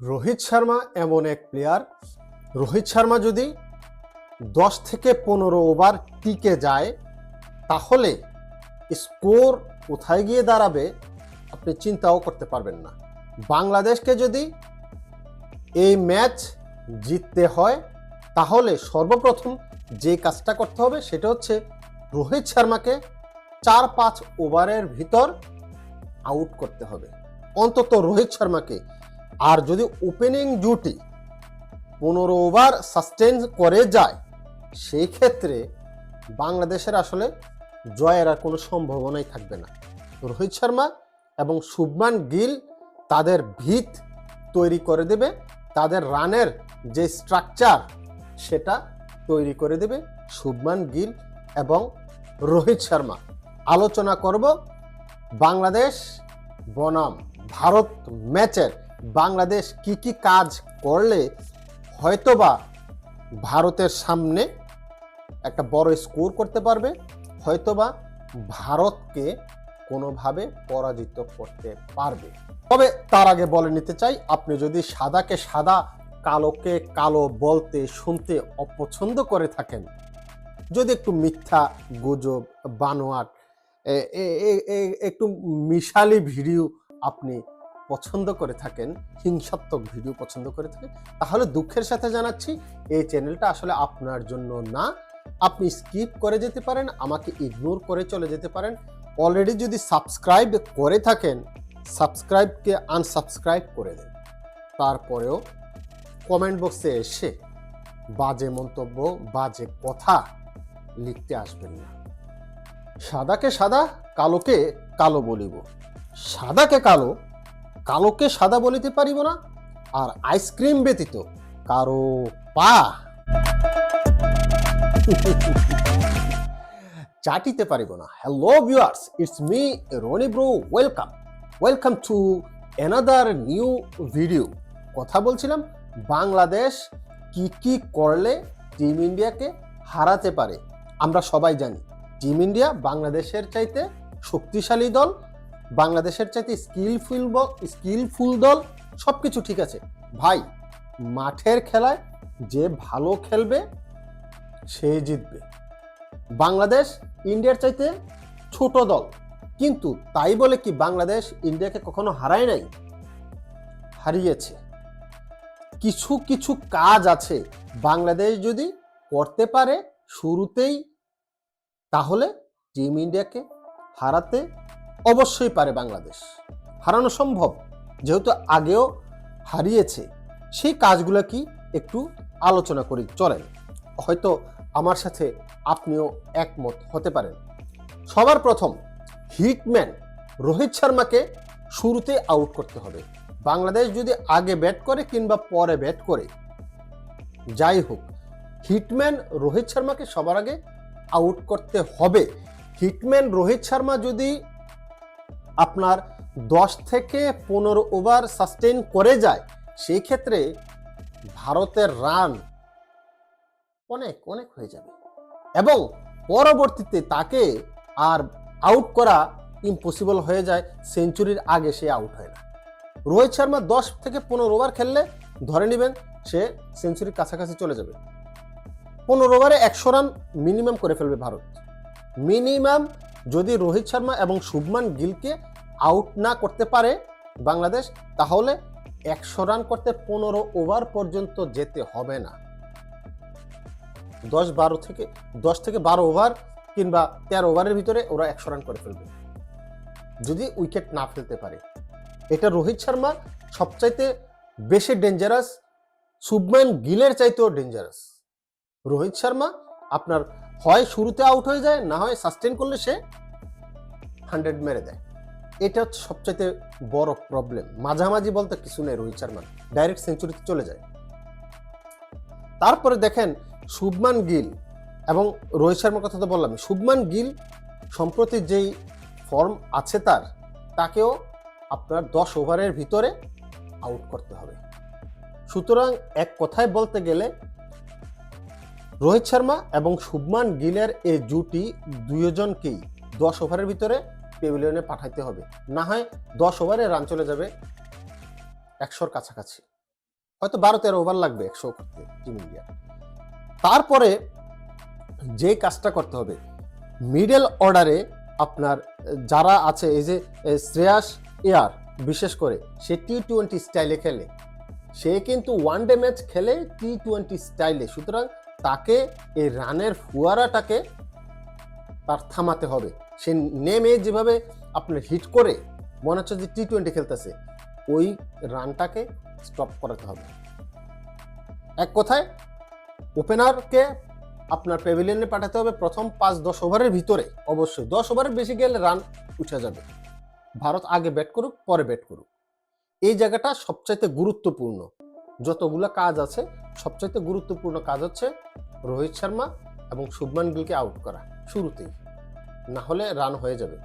রোহিত শর্মা এমন এক প্লেয়ার রোহিত শর্মা যদি দশ থেকে পনেরো ওভার টিকে যায়, তাহলে স্কোর কোথায় গিয়ে দাঁড়াবে আপনি চিন্তাও করতে পারবেন না। বাংলাদেশকে যদি এই ম্যাচ জিততে হয়, তাহলে সর্বপ্রথম যে কাজটা করতে হবে সেটা হচ্ছে রোহিত শর্মাকে চার পাঁচ ওভারের ভিতর আউট করতে হবে। অন্তত রোহিত শর্মাকে আর যদি ওপেনিং জুটি পনেরো ওভার সাস্টেন করে যায়, সেই ক্ষেত্রে বাংলাদেশের আসলে জয়ের আর কোনো সম্ভাবনাই থাকবে না। রোহিত শর্মা এবং শুভমান গিল তাদের ভিত তৈরি করে দেবে, তাদের রানের যে স্ট্রাকচার সেটা তৈরি করে দেবে শুভমান গিল এবং রোহিত শর্মা। আলোচনা করব বাংলাদেশ বনাম ভারত ম্যাচের বাংলাদেশ কি কি কাজ করলে হয়তোবা ভারতের সামনে একটা বড় স্কোর করতে পারবে, হয়তোবা ভারতকে কোনোভাবে পরাজিত করতে পারবে। তবে তার আগে বলে নিতে চাই, আপনি যদি সাদাকে সাদা, কালোকে কালো বলতে, শুনতে অপছন্দ করে থাকেন, যদি একটু মিথ্যা গুজব, বানোয়াট একটু মিশালি ভিডিও আপনি পছন্দ করে থাকেন, হিংসাত্মক ভিডিও পছন্দ করে থাকেন, তাহলে দুঃখের সাথে জানাচ্ছি, এই চ্যানেলটা আসলে আপনার জন্য না। আপনি স্কিপ করে যেতে পারেন, আমাকে ইগনোর করে চলে যেতে পারেন। অলরেডি যদি সাবস্ক্রাইব করে থাকেন সাবস্ক্রাইবকে আনসাবস্ক্রাইব করে দেন। তারপরেও কমেন্ট বক্সে এসে বাজে মন্তব্য, বাজে কথা লিখতে আসবেন না। সাদাকে সাদা, কালোকে কালো বলিব। সাদাকে কালো কালোকে সাদা বলিতে পারিব না, আর আইসক্রিম ব্যতীত কারও পা। চাটিতে পারিব না। Hello viewers it's me Roni bro welcome welcome to another new video কথা বলছিলাম, বাংলাদেশ কি কি করলে টিম ইন্ডিয়াকে হারাতে পারে? আমরা সবাই জানি টিম ইন্ডিয়া বাংলাদেশের চাইতে শক্তিশালী দল বাংলাদেশের চাইতে স্কিলফুল স্কিলফুল দল সব কিছু ঠিক আছে। ভাই, মাঠের খেলায় যে ভালো খেলবে, সে জিতবে। বাংলাদেশ ইন্ডিয়ার চাইতে ছোট দল। কিন্তু তাই বলে কি বাংলাদেশ ইন্ডিয়াকে কখনো হারায় নাই? হারিয়েছে। কিছু কিছু কাজ আছে। বাংলাদেশ যদি করতে পারে শুরুতেই, তাহলে টিম ইন্ডিয়াকে হারাতে অবশ্যই পারে বাংলাদেশ। হারানো সম্ভব, যেহেতু আগেও হারিয়েছে। সেই কাজগুলো কি একটু আলোচনা করি, চলেন। হয়তো আমার সাথে আপনিও একমত হতে পারেন। সবার প্রথম, হিটম্যান রোহিত শর্মাকে শুরুতে আউট করতে হবে। বাংলাদেশ যদি আগে ব্যাট করে কিংবা পরে ব্যাট করে, যাই হোক, হিটম্যান রোহিত শর্মাকে সবার আগে আউট করতে হবে। হিটম্যান রোহিত শর্মা যদি আপনার দশ থেকে পনেরো ওভার সাস্টেন করে যায়, সেই ক্ষেত্রে ভারতের রান অনেক অনেক হয়ে যাবে। এবং পরবর্তীতে তাকে আর আউট করা ইম্পসিবল হয়ে যায় সেঞ্চুরির আগে সে আউট হয় না। রোহিত শর্মা দশ থেকে পনেরো ওভার খেললে, ধরে নেবেন সে সেঞ্চুরির কাছাকাছি চলে যাবে। পনেরো ওভারে একশো রান মিনিমাম করে ফেলবে ভারত। মিনিমাম যদি রোহিত শর্মা এবং শুভমান গিলকে আউট না করতে পারে বাংলাদেশ, তাহলে একশো রান করতে পনেরো ওভার পর্যন্ত যেতে হবে না। দশ বারো থেকে, দশ থেকে বারো ওভার কিংবা তেরো ওভারের ভিতরে ওরা একশো রান করে ফেলবে। যদি উইকেট না ফেলতে পারে। এটা রোহিত শর্মা সবচাইতে বেশি ডেঞ্জারাস শুভমান গিলের চাইতেও ডেঞ্জারাস রোহিত শর্মা আপনার হয় শুরুতে আউট হয়ে যায়, না হয় সাস্টেন করলে সে হান্ড্রেড মেরে দেয়। এটা হচ্ছে সবচাইতে বড় প্রবলেম মাঝামাঝি বলতে কিছু নেই রোহিত শর্মা। ডাইরেক্ট সেঞ্চুরিতে চলে যায়। তারপরে দেখেন শুভমান গিল এবং রোহিত শর্মার কথা তো বললাম শুভমান গিল সম্প্রতি যেই ফর্ম আছে তার, তাকেও আপনার দশ ওভারের ভিতরে আউট করতে হবে। সুতরাং এক কথায় বলতে গেলে রোহিত শর্মা এবং শুভমান গিলের এই জুটি দুজনকেই দশ ওভারের ভিতরে পেভিলিয়নে পাঠাইতে হবে। না হয় দশ ওভারে রান চলে যাবে একশোর কাছাকাছি। হয়তো বারো তেরো ওভার লাগবে একশো করতে টিম ইন্ডিয়া তারপরে যে কাজটা করতে হবে মিডল অর্ডারে আপনার যারা আছে, এই যে শ্রেয়াস এয়ার বিশেষ করে, সে টি টোয়েন্টি স্টাইলে খেলে। সে কিন্তু ওয়ান ডে ম্যাচ খেলে টি টোয়েন্টি স্টাইলে সুতরাং তাকে এই রানের ফুয়ারাটাকে তার থামাতে হবে। সে নেমে যেভাবে আপনার হিট করে, মনে হচ্ছে যে টি টোয়েন্টি খেলতেছে, ওই রানটাকে স্টপ করাতে হবে। এক কথায় ওপেনারকে আপনার প্যাভিলিয়নে পাঠাতে হবে প্রথম পাঁচ, দশ ওভারের ভিতরে। অবশ্যই দশ ওভারের বেশি গেলে রান উঠে যাবে। ভারত আগে ব্যাট করুক, পরে ব্যাট করুক। এই জায়গাটা সবচাইতে গুরুত্বপূর্ণ। যতগুলো কাজ আছে, সবচাইতে গুরুত্বপূর্ণ কাজ হচ্ছে রোহিত শর্মা এবং শুভমান গিলকে আউট করা, শুরুতেই। না হলে রান হয়ে যাবে।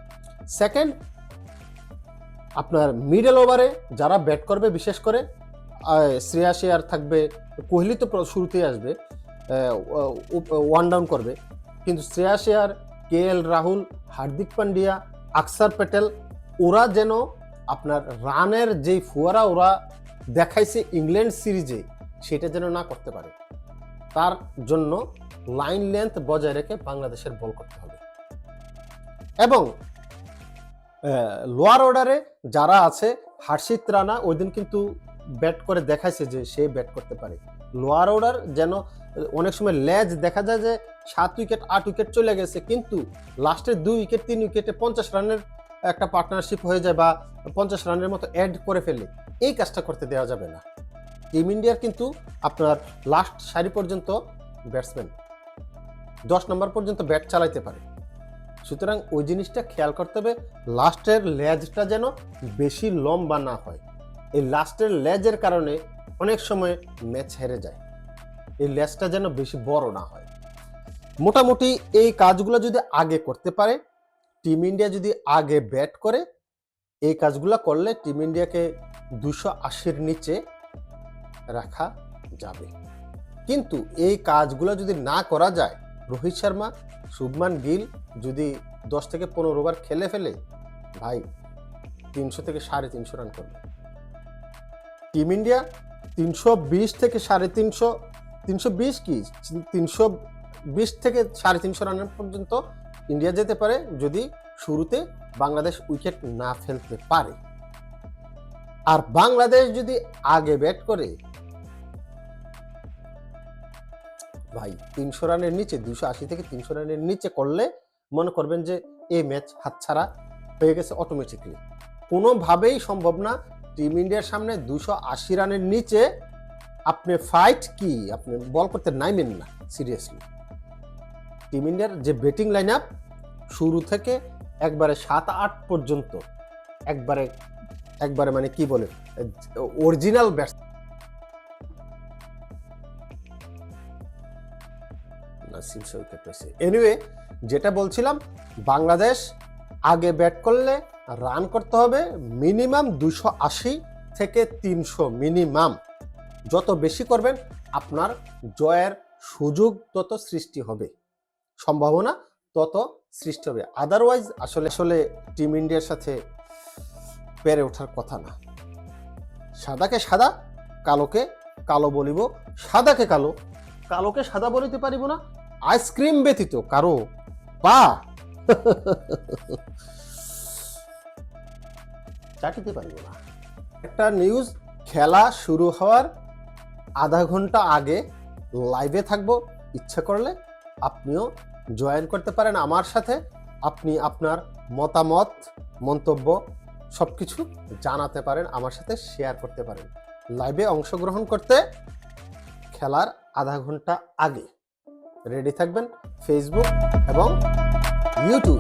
সেকেন্ড আপনার মিডল ওভারে যারা ব্যাট করবে, বিশেষ করে শ্রেয়াস আয়ার থাকবে, কোহলি তো শুরুতেই আসবে ওয়ান ডাউন করবে। কিন্তু শ্রেয়াস আয়ার কে এল রাহুল, হার্দিক পান্ডিয়া, আকসার প্যাটেল ওরা যেন আপনার রানের যেই ফুয়ারা ওরা দেখাইছে ইংল্যান্ড সিরিজে, সেটা যেন না করতে পারে। তার জন্য লাইন লেন্থ বজায় রেখে বাংলাদেশের বল করতে হবে। এবং লোয়ার অর্ডারে যারা আছে, হার্ষিত রানা ওই দিন কিন্তু ব্যাট করে দেখাইছে যে সে ব্যাট করতে পারে। লোয়ার অর্ডার যেন, অনেক সময় লেজ দেখা যায় যে সাত উইকেট, আট উইকেট চলে গেছে, কিন্তু লাস্টের দুই উইকেট, তিন উইকেটে পঞ্চাশ রানের একটা পার্টনারশিপ হয়ে যায় বা পঞ্চাশ রানের মতো অ্যাড করে ফেলে। এই কাজটা করতে দেওয়া যাবে না। টিম ইন্ডিয়ার কিন্তু আপনার লাস্ট সারি পর্যন্ত ব্যাটসম্যান দশ নম্বর পর্যন্ত ব্যাট চালাইতে পারে। সুতরাং ওই জিনিসটা খেয়াল করতে হবে লাস্টের লেজটা যেন বেশি লম্বা না হয়। এই লাস্টের লেজের কারণে অনেক সময় ম্যাচ হেরে যায়। এই লেজটা যেন বেশি বড় না হয়। মোটামুটি এই কাজগুলো যদি আগে করতে পারে, টিম ইন্ডিয়া যদি আগে ব্যাট করে, এই কাজগুলো করলে টিম ইন্ডিয়াকে দুশো আশির নিচে রাখা যাবে। কিন্তু এই কাজগুলো যদি না করা যায়, রোহিত শর্মা, শুভমান গিল যদি দশ থেকে পনেরো ওভার খেলে ফেলে, ভাই তিনশো থেকে সাড়ে তিনশো রান করবে। টিম ইন্ডিয়া তিনশো বিশ থেকে সাড়ে তিনশো তিনশো বিশ কি? তিনশো বিশ থেকে সাড়ে তিনশো রানের পর্যন্ত ইন্ডিয়া যেতে পারে যদি শুরুতে বাংলাদেশ উইকেট না ফেলতে পারে। আর বাংলাদেশ যদি আগে ব্যাট করে, ভাই তিনশো রানের নিচে দুশো আশি থেকে তিনশো রানের নিচে করলে মনে করবেন যে এই ম্যাচ হাতছাড়া হয়ে গেছে অটোমেটিকলি কোনোভাবেই সম্ভব না টিম ইন্ডিয়ার সামনে দুশো আশি রানের নিচে আপনি ফাইট কি? আপনি বল করতে নাইমেন না সিরিয়াসলি টিম ইন্ডিয়ার যে ব্যাটিং লাইন আপ শুরু থেকে একবারে সাত আট পর্যন্ত একবারে একবারে মানে কি বলে অরিজিনাল ব্যাটস না শীর্ষ উইকেট রয়েছে এনিওয়ে যেটা বলছিলাম, বাংলাদেশ আগে ব্যাট করলে রান করতে হবে মিনিমাম দুশো আশি থেকে তিনশো মিনিমাম যত বেশি করবেন, আপনার জয়ের সুযোগ তত সৃষ্টি হবে। সম্ভাবনা তত সৃষ্টি হবে। আদারওয়াইজ আসলে আসলে টিম ইন্ডিয়ার সাথে পেরে ওঠার কথা না। সাদাকে সাদা, কালোকে কালো বলিব। সাদাকে কালো, কালোকে সাদা বলিতে পারিব না। আইসক্রিম ব্যতীত কারও পা চাটিতে পারিব না। একটা নিউজ খেলা শুরু হওয়ার আধা ঘণ্টা আগে লাইভে থাকব। ইচ্ছা করলে আপনিও জয়েন করতে পারেন। আমার সাথে আপনি আপনার মতামত, মন্তব্য সব কিছু জানাতে পারেন, আমার সাথে শেয়ার করতে পারেন। লাইভে অংশগ্রহণ করতে খেলার আধা ঘণ্টা আগে রেডি থাকবেন ফেসবুক এবং ইউটিউব